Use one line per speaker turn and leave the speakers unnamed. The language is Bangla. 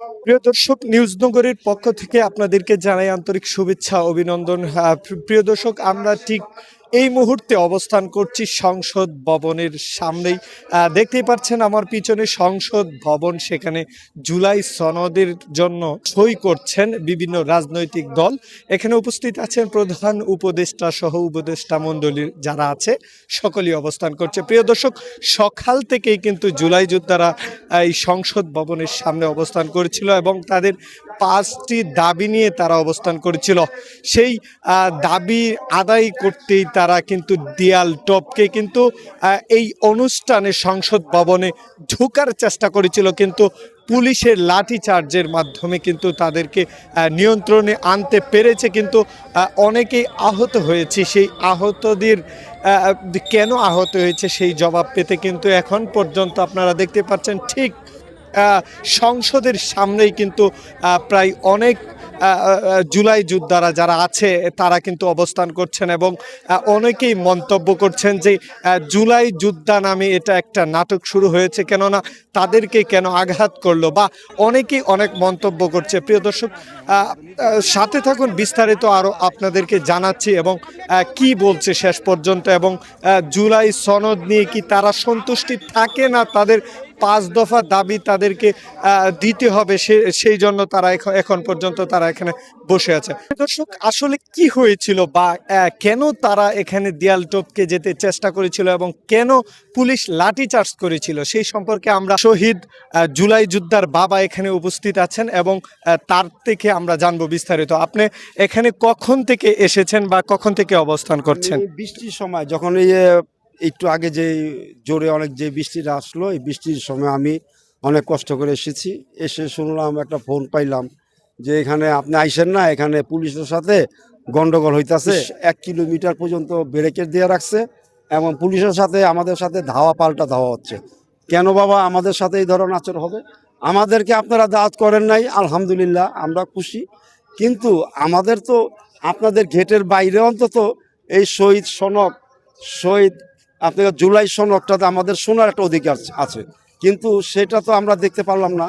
প্রিয় দর্শক নিউজ নগরীর পক্ষ থেকে আপনাদেরকে জানাই আন্তরিক শুভেচ্ছা, অভিনন্দন। প্রিয় দর্শক, আমরা ঠিক এই মুহূর্তে অবস্থান করছি সংসদ ভবনের সামনেই। দেখতেই পাচ্ছেন আমার পিছনে সংসদ ভবন, সেখানে জুলাই সনদের জন্য সই করছেন বিভিন্ন রাজনৈতিক দল। এখানে উপস্থিত আছেন প্রধান উপদেষ্টা সহ উপদেষ্টা মণ্ডলীর যারা আছে, সকলেই অবস্থান করছে। প্রিয় দর্শক, সকাল থেকেই কিন্তু জুলাই যোদ্ধারা এই সংসদ ভবনের সামনে অবস্থান করেছিল এবং তাদের পাঁচটি দাবি নিয়ে তারা অবস্থান করেছিল। সেই দাবি আদায় করতেই তারা কিন্তু দেয়াল টপকে কিন্তু এই অনুষ্ঠানে সংসদ ভবনে ঢোকার চেষ্টা করেছিল কিন্তু পুলিশের লাঠি চার্জের মাধ্যমে কিন্তু তাদেরকে নিয়ন্ত্রণে আনতে পেরেছে কিন্তু অনেকেই আহত হয়েছে। সেই আহতদের কেন আহত হয়েছে সেই জবাব পেতে কিন্তু এখন পর্যন্ত আপনারা দেখতে পাচ্ছেন ঠিক সংসদের সামনেই কিন্তু প্রায় অনেক জুলাই যোদ্ধারা যারা আছে, তারা কিন্তু অবস্থান করছেন এবং অনেকেই মন্তব্য করছেন যে জুলাই যোদ্ধা নামে এটা একটা নাটক শুরু হয়েছে কেননা তাদেরকে কেন আঘাত করল বা অনেকেই অনেক মন্তব্য করছে। প্রিয় দর্শক সাথে থাকুন, বিস্তারিত আরও আপনাদেরকে জানাচ্ছি এবং কি বলছে শেষ পর্যন্ত এবং জুলাই সনদ নিয়ে কি তারা সন্তুষ্টি থাকে না তাদের পাঁচ দফা দাবি তাদেরকে দিতে হবে, সে, সেই জন্য তারা এখন পর্যন্ত তারা এখানে বসে আছে। দর্শক, আসলে কি হয়েছিল বা কেন তারা এখানে দেয়াল টপকে যেতে চেষ্টা করেছিল এবং কেন পুলিশ লাঠি চার্জ করেছিল, সেই সম্পর্কে আমরা শহীদ জুলাই যোদ্ধার বাবা এখানে উপস্থিত আছেন এবং তার থেকে আমরা জানব বিস্তারিত। আপনি এখানে কখন থেকে এসেছেন বা কখন থেকে অবস্থান করছেন?
বৃষ্টির সময়, যখন এই একটু আগে যে জোরে অনেক যে বৃষ্টিটা আসলো এই বৃষ্টির সময় আমি অনেক কষ্ট করে এসেছি। এসে শুনলাম একটা ফোন পাইলাম যে এখানে আপনি আইসেন না এখানে পুলিশের সাথে গন্ডগোল হইতাছে। এক কিলোমিটার পর্যন্ত ব্যারিকেড দিয়ে রাখছে এবং পুলিশের সাথে আমাদের সাথে ধাওয়া পাল্টা ধাওয়া হচ্ছে। কেন বাবা আমাদের সাথে এই ধরনের আচর হবে? আমাদেরকে আপনারা দাওয়াত করেন নাই আলহামদুলিল্লাহ আমরা খুশি। কিন্তু আমাদের তো আপনাদের গেটের বাইরে অন্তত এই শহীদ সনক শহীদ আপনার জুলাই সনকটাতে আমাদের শোনার একটা অধিকার আছে। কিন্তু সেটা তো আমরা দেখতে পারলাম না।